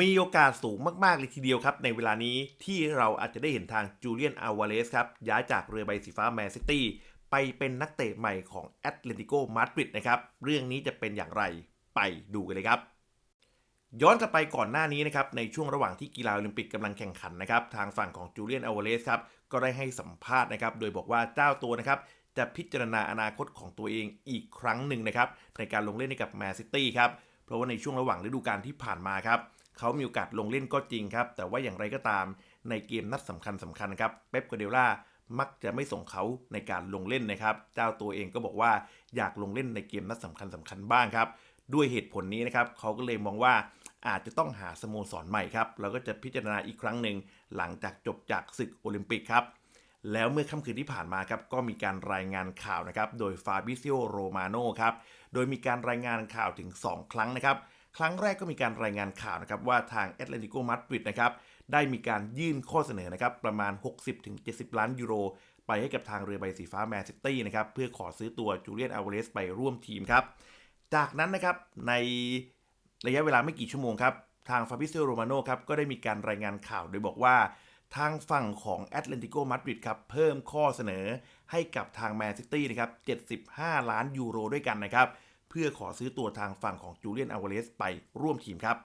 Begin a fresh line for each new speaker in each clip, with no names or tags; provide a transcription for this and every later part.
มีโอกาสสูงมาก ๆ เลยทีเดียวครับ ในเวลานี้ที่เราอาจจะได้เห็นทางจูเลียนอาวาเลสครับ ย้ายจากเรือใบสีฟ้าแมนซิตี้ไปเป็นนักเตะใหม่ของแอตเลติโกมาดริดนะครับ เรื่องนี้จะเป็นอย่างไรไปดูกันเลยครับ ย้อนกลับไปก่อนหน้านี้นะครับ ในช่วงระหว่างที่กีฬาโอลิมปิกกำลังแข่งขันนะครับ ทางฝั่งของจูเลียนอาวาเลสครับ ก็ได้ให้สัมภาษณ์นะครับ โดยบอกว่าเจ้าตัวนะครับจะพิจารณาอนาคตของตัวเองอีกครั้งหนึ่งนะครับในการลงเล่นให้กับแมนซิตี้ครับ เพราะว่าในช่วงระหว่างฤดูกาลที่ผ่านมาครับ เขามีโอกาสลงเล่นก็จริงครับ แต่ว่าอย่างไรก็ตามในเกมนัดสำคัญสำคัญครับเป๊ปกวาเดล่ามักจะไม่ส่งเขาในการลงเล่นนะครับ เจ้าตัวเองก็บอกว่าอยากลงเล่นในเกมนัดสำคัญสำคัญบ้างครับ ด้วยเหตุผลนี้นะครับเขาก็เลยมองว่าอาจจะต้องหาสโมสรใหม่ครับแล้วก็จะพิจารณาอีกครั้งหนึ่งหลังจากจบจากศึกโอลิมปิกครับ แล้วเมื่อค่ำคืนที่ผ่านมาครับก็มีการรายงานข่าวนะครับ โดยฟาบิซิโอโรมาโนครับ โดยมีการรายงานข่าวถึง 2 ครั้งนะครับ ครั้งแรกก็มีการรายงานข่าวนะครับว่าทางแอตเลติโกมาดริดนะครับได้มีการยื่นข้อเสนอนะครับประมาณ 60-70 ล้านยูโร ไปให้กับทางเรือใบสีฟ้าแมนซิตี้นะครับเพื่อขอซื้อตัวจูเลียนอาวเลสไปร่วมทีมครับจากนั้นนะครับในระยะเวลาไม่กี่ชั่วโมงครับทางฟาบิเซโรมาโนครับก็ได้มีการรายงานข่าวโดยบอกว่า ทางฝั่งของแอตเลติโกมาดริดครับเพิ่มข้อเสนอให้กับทางแมนซิตี้นะครับ75 ล้านยูโรด้วยกันนะครับ เพื่อขอซื้อตัวทางฝั่งของจูเลียนอาวาเลสไปร่วมทีมครับ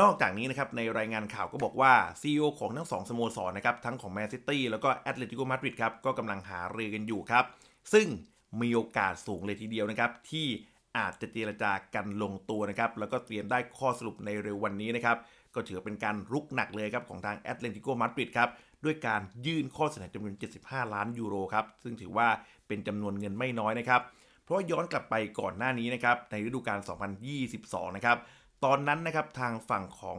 นอกจากนี้นะครับในรายงานข่าวก็บอกว่า CEO ของทั้งสองสโมสรนะครับทั้งของแมนซิตี้แล้วก็แอตเลติโกมาดริดครับก็กำลังหารือกันอยู่ครับ ซึ่งมีโอกาสสูงเลยทีเดียวนะครับที่อาจจะเจรจากันลงตัวนะครับแล้วก็เตรียมได้ข้อสรุปในเร็ววันนี้นะครับก็ถือเป็นการรุกหนักเลยครับของทางแอตเลติโกมาดริดครับด้วยการยื่นข้อเสนอจำนวน 75 ล้านยูโรครับซึ่งถือว่าเป็นจำนวนเงินไม่น้อยนะครับ ราะย้อนกลับไปก่อนหน้านี้นะครับในฤดูกาล 2022 นะครับตอนนั้นนะครับทางฝั่งของ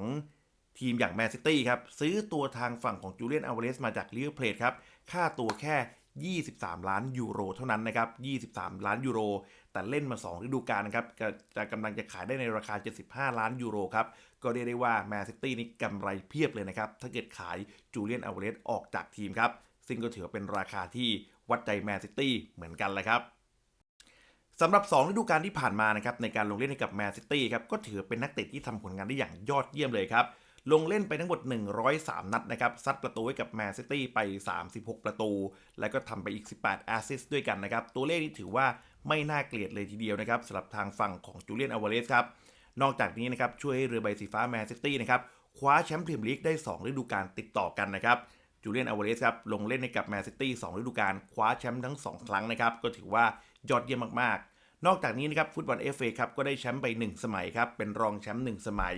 ทีมอย่างแมนซิตี้ครับซื้อตัวทางฝั่งของจูเลียนอ v วเลสมาจากลิเวอร์เพลทครับค่าตัวแค่ 23 ล้านยูโรเท่านั้นนะครับ 23 ล้านยูโร แต่เล่นมา 2 ฤดูกาลนะครับก็จะกำลังจะขายได้ในราคา 75 ล้านยูโรครับ ก็เรียกได้ว่าแมนซิตี้นี่กำไรเพียบเลยนะครับ ถ้าเกิดขายจูเลียนอ v วเลสออกจากทีมครับ ซึ่งก็ถือเป็นราคาที่วัดใจแมนซิตี้เหมือนกันเลยครับ สำหรับ 2 ฤดูกาลที่ผ่านมานะครับในการลงเล่นให้กับแมนซิตี้ครับก็ถือเป็นนักเตะที่ทำผลงานได้อย่างยอดเยี่ยมเลยครับ ลงเล่นไปทั้งหมด 103 นัดนะครับซัดประตูให้กับแมนซิตี้ไป 36 ประตู แล้วก็ทำไปอีก 18 แอสซิสต์ด้วยกันนะครับ ตัวเลขนี้ถือว่าไม่น่าเกลียดเลยทีเดียวนะครับสำหรับทางฝั่งของจูเลียนอ v วาเลสครับนอกจากนี้นะครับช่วยให้เรือใบสีฟ้าแมนซิตี้นะครับคว้าแชมป์พรีเมียร์ลีกได้ 2 ฤดูกาลติดต่อกันนะครับจูเลียนอ v วาเลสครับลงเล่นให้กับแมนซิตี้2ฤดูกาลคว้าแชมป์ทั้ง 2 ครั้งนะครับก็ถือว่า ยอดเยี่ยมมากๆ นอกจากนี้นะครับฟุตบอลเอฟเอครับก็ได้แชมป์ไป 1 สมัยครับเป็นรองแชมป์1สมัย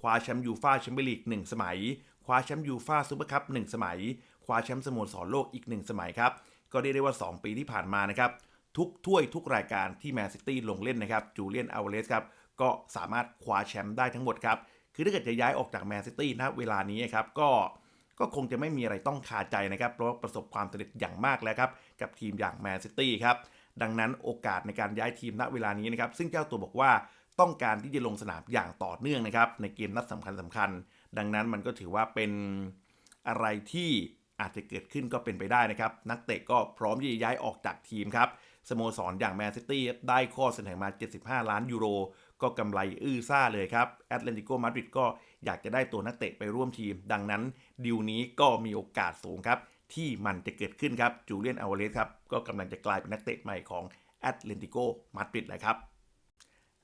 คว้าแชมป์ยูฟาแชมเปี้ยนลีก1สมัย คว้าแชมป์ยูฟาซูเปอร์คัพ1สมัย คว้าแชมป์สโมสรโลกอีก 1 สมัยครับก็เรียกได้ว่า 2 ปีที่ผ่านมานะครับทุกถ้วยทุกรายการที่แมนซิตี้ลงเล่นนะครับจูเลียนอ v วเลสครับก็สามารถคว้าแชมป์ได้ทั้งหมดครับคือถ้าเกิดจะย้ายออกจากแมนซิตี้ณเวลานี้ครับก็ก็คงจะไม่มีอะไรต้องคาใจนะครับ เพราะประสบความสำเร็จอย่างมากแล้วครับ กับทีมอย่างแมนซิตี้ครับ ดังนั้นโอกาสในการย้ายทีมณเวลานี้นะครับซึ่งเจ้าตัวบอกว่าต้องการที่จะลงสนามอย่างต่อเนื่องนะครับในเกมนัดสำคัญสคัญ ดังนั้นมันก็ถือว่าเป็นอะไรที่อาจจะเกิดขึ้นก็เป็นไปได้นะครับ นักเตะก็พร้อมที่จะย้ายออกจากทีมครับสโมสรอย่างแมนซิตี้ได้ข้อเสนอมา 75 ล้านยูโร ก็กำไรอื้อซ่าเลยครับแอตเลติโกมาดริดก็อยากจะได้ตัวนักเตะไปร่วมทีม ดังนั้นดิวนี้ก็มีโอกาสสูงครับ ที่มันจะเกิดขึ้นครับจูเลียนอ v วาเลสครับก็กำลังจะกลายเป็นนักเตะใหม่ของแอตเลติโกมาดริดเลยครับ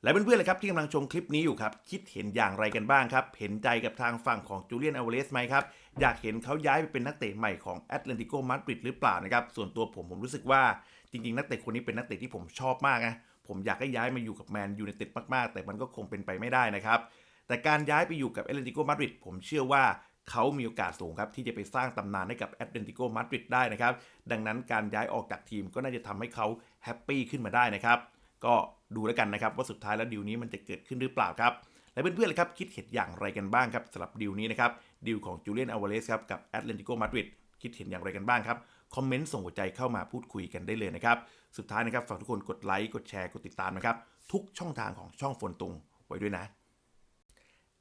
และเพื่อนๆเลยครับที่กำลังชมคลิปนี้อยู่ครับ คิดเห็นอย่างไรกันบ้างครับ เห็นใจกับทางฝั่งของจูเลียนอ v วาเลสไหมครับ อยากเห็นเขาย้ายไปเป็นนักเตะใหม่ของแอตเลติโกมาดริดหรือเปล่านะครับ ส่วนตัวผมผมรู้สึกว่าจริงๆ นักเตะคนนี้เป็นนักเตะที่ผมชอบมากนะผมอยากให้ย้ายมาอยู่กับแมนยูไนเต็ดมากๆ แต่มันก็คงเป็นไปไม่ได้นะครับ แต่การย้ายไปอยู่กับแอตเลติโกมาดริดผมเชื่อว่า เขามีโอกาสสูงครับที่จะไปสร้างตำนานให้กับแอตเลติโกมาดริดได้นะครับ ดังนั้นการย้ายออกจากทีมก็น่าจะทำให้เขาแฮปปี้ขึ้นมาได้นะครับ ก็ดูแล้วกันนะครับว่าสุดท้ายแล้วดีลนี้มันจะเกิดขึ้นหรือเปล่าครับ และเพื่อนๆเลยครับคิดเห็นอย่างไรกันบ้างครับสำหรับดีลนี้นะครับดีลของจูเลียนอ v วาเลสครับกับแอตเลติโกมาดริดคิดเห็นอย่างไรกันบ้างครับคอมเมนต์ส่งหัวใจเข้ามาพูดคุยกันได้เลยนะครับ สุดท้ายนะครับฝากทุกคนกดไลค์กดแชร์กดติดตามนะครับทุกช่องทางของช่องฝนตุงไว้ด้วยนะ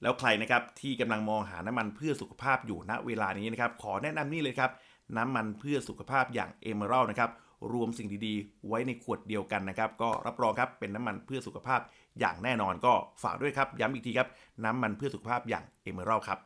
แล้วใครนะครับที่กำลังมองหาน้ำมันเพื่อสุขภาพอยู่ณเวลานี้นะครับขอแนะนำนี่เลยครับน้ำมันเพื่อสุขภาพอย่างเอเมอรัลนะครับรวมสิ่งดีๆ ไว้ในขวดเดียวกันนะครับ ก็รับรองครับเป็นน้ำมันเพื่อสุขภาพอย่างแน่นอนก็ฝากด้วยครับ ย้ำอีกทีครับ น้ำมันเพื่อสุขภาพอย่างเอเมอรัลครับ